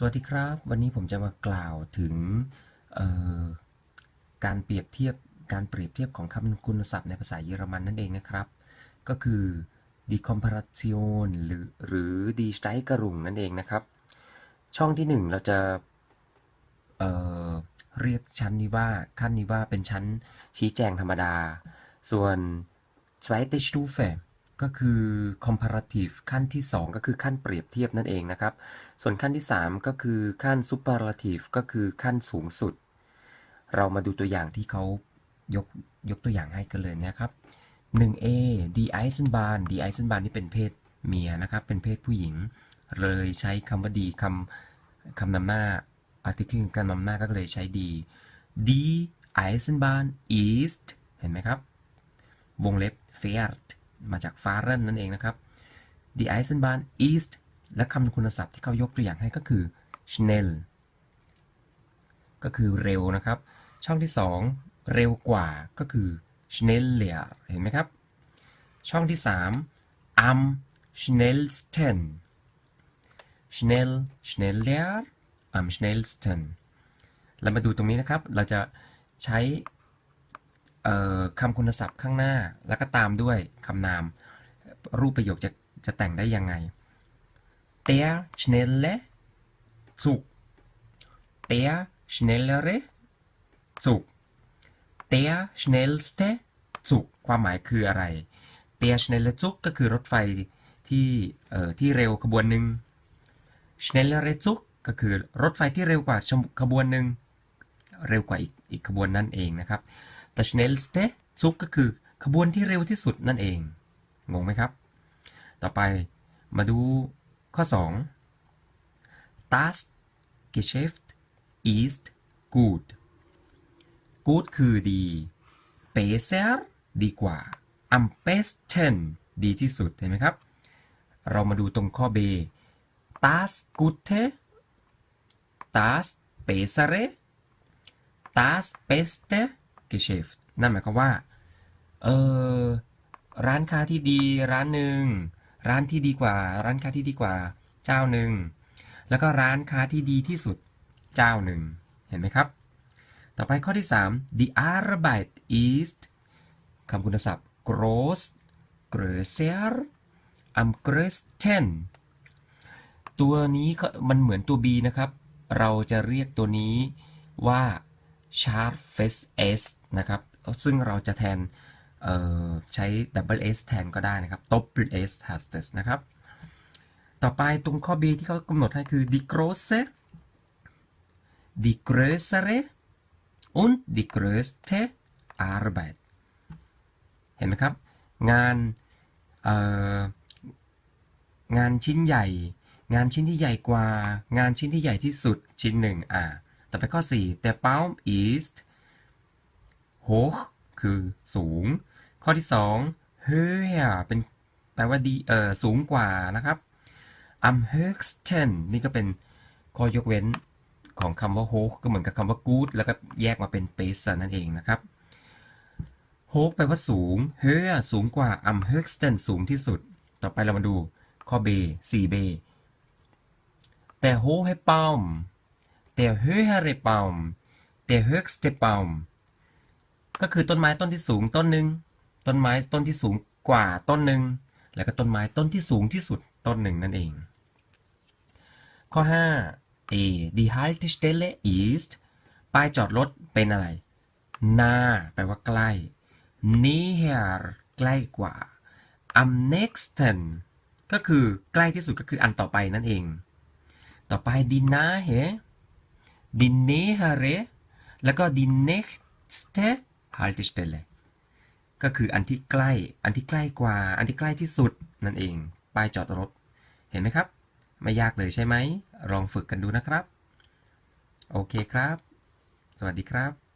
สวัสดีครับ วันนี้ผมจะมากล่าวถึงการเปรียบเทียบการเปรียบเทียบของคำคุณศัพท์ในภาษาเยอรมันนั่นเองนะครับ ก็คือ die Komparation หรือหรือ d e Steigerung นั่นเองนะครับ ช่องที่หนึ่งเราจะเเรียกชั้นนี้ว่าขั้นนี้ว่าเป็นชั้นชี้แจงธรรมดา ส่วน zweite Stufe ก็คือ comparative ขั้นที่ 2 ก็คือขั้นเปรียบเทียบนั่นเองนะครับ ส่วนขั้นที่ 3 ก็คือขั้น superlative ก็คือขั้นสูงสุด เรามาดูตัวอย่างที่เขายกยกตัวอย่างให้กันเลยนะครับ 1A die Eisenbahn die Eisenbahn นี่เป็นเพศเมียนะครับ เป็นเพศผู้หญิง เลยใช้คำว่าดีคำคำนำหน้า article การนำหน้าก็เลยใช้ดี die Eisenbahn ist เห็นไหมครับ วงเล็บ fährt มาจาก fahren นั่นเองนะครับ die Eisenbahn ist และคำคุณศัพท์ที่เขายกตัวอย่างให้ก็คือ schnell ก็คือเร็วนะครับ ช่องที่ 2 เร็วกว่าก็คือ schneller เห็นไหมครับ ช่องที่ 3 am schnellsten schnell schneller am schnellsten เรามาดูตรงนี้นะครับ เราจะใช้ คำคุณศัพท์ข้างหน้าแล้วก็ตามด้วยคำนาม รูปประโยคจะจะแต่งได้ยังไง der schnelle Zug der schnellere Zug der schnellste Zug ความหมายคืออะไร der schnelle Zug ก็คือรถไฟที่ที่เร็วขบวนหนึ่ง schnellere Zug ก็คือรถไฟที่เร็วกว่าชมขบวนหนึ่ง เร็วกว่าอีกอีกขบวนนั่นเองนะครับ แต่ schnellste Zug ก็คือขบวนที่เร็วที่สุดนั่นเอง งงไหมครับ ต่อไปมาดูข้อ 2 das Geschäft ist gut good คือดี besser ดีกว่า am besten ดีที่สุด เห็นไหมครับ เรามาดูตรงข้อ B das gute das bessere das beste g e s h ä f t นั่นหมายความว่า เออร้านค้าที่ดีร้านหนึ่ง ร้านที่ดีกว่า ร้านค้าที่ดีกว่า เจ้าหนึ่ง แล้วก็ร้านค้าที่ดีที่สุดเจ้าหนึ่ง เห็นไหมครับ ต่อไปข้อที่3 die Arbeit ist คำคุณศัพท์ groß größer am größten ตัวนี้ก็มันเหมือนตัว B นะครับ เราจะเรียกตัวนี้ว่า sharpest s นะครับซึ่งเราจะแทนใช้ double s แทนก็ได้นะครับ double s hastes นะครับ ต่อไปตรงข้อ B ที่เขากำหนดให้คือ d e große d e größere und d e größte Arbeit เห็นไหมครับ งานงานชิ้นใหญ่ งานชิ้นที่ใหญ่กว่า งานชิ้นที่ใหญ่ที่สุดชิ้นหนึ่งอ่า ต่อไปข้อ4 der Baum ist hoch คือสูง ข้อที่ 2 höher เป็นแปลว่าดีเออสูงกว่านะครับ am höchsten นี่ก็เป็นข้อยกเว้นของคำว่า hoch ก็เหมือนกับคำว่า good แล้วก็แยกมาเป็น besser นั่นเองนะครับ hoch แปลว่าสูง höher สูงกว่า am höchsten สูงที่สุด ต่อไปเรามาดูข้อ B 4 B der hohe Baum der höhere Baum der höchste Baum ก็คือต้นไม้ต้นที่สูงต้นหนึ่งต้นไม้ต้นที่สูงกว่าต้นหนึ่งแล้วก็ต้นไม้ต้นที่สูงที่สุดต้นหนึ่งนั่นเอง ข้อ 5 A die Haltestelle ist ป้ายจอดรถเป็นอะไร nah แปลว่าใกล้ näher ใกล้กว่า am nächsten ก็คือใกล้ที่สุดก็คืออันต่อไปนั่นเอง ต่อไป die nahe die nähere แล้วก็ die nächste Haltestelle ก็คืออันที่ใกล้ อันที่ใกล้กว่า อันที่ใกล้ที่สุดนั่นเอง ป้ายจอดรถ เห็นไหมครับ ไม่ยากเลยใช่ไหม ลองฝึกกันดูนะครับ โอเคครับ สวัสดีครับ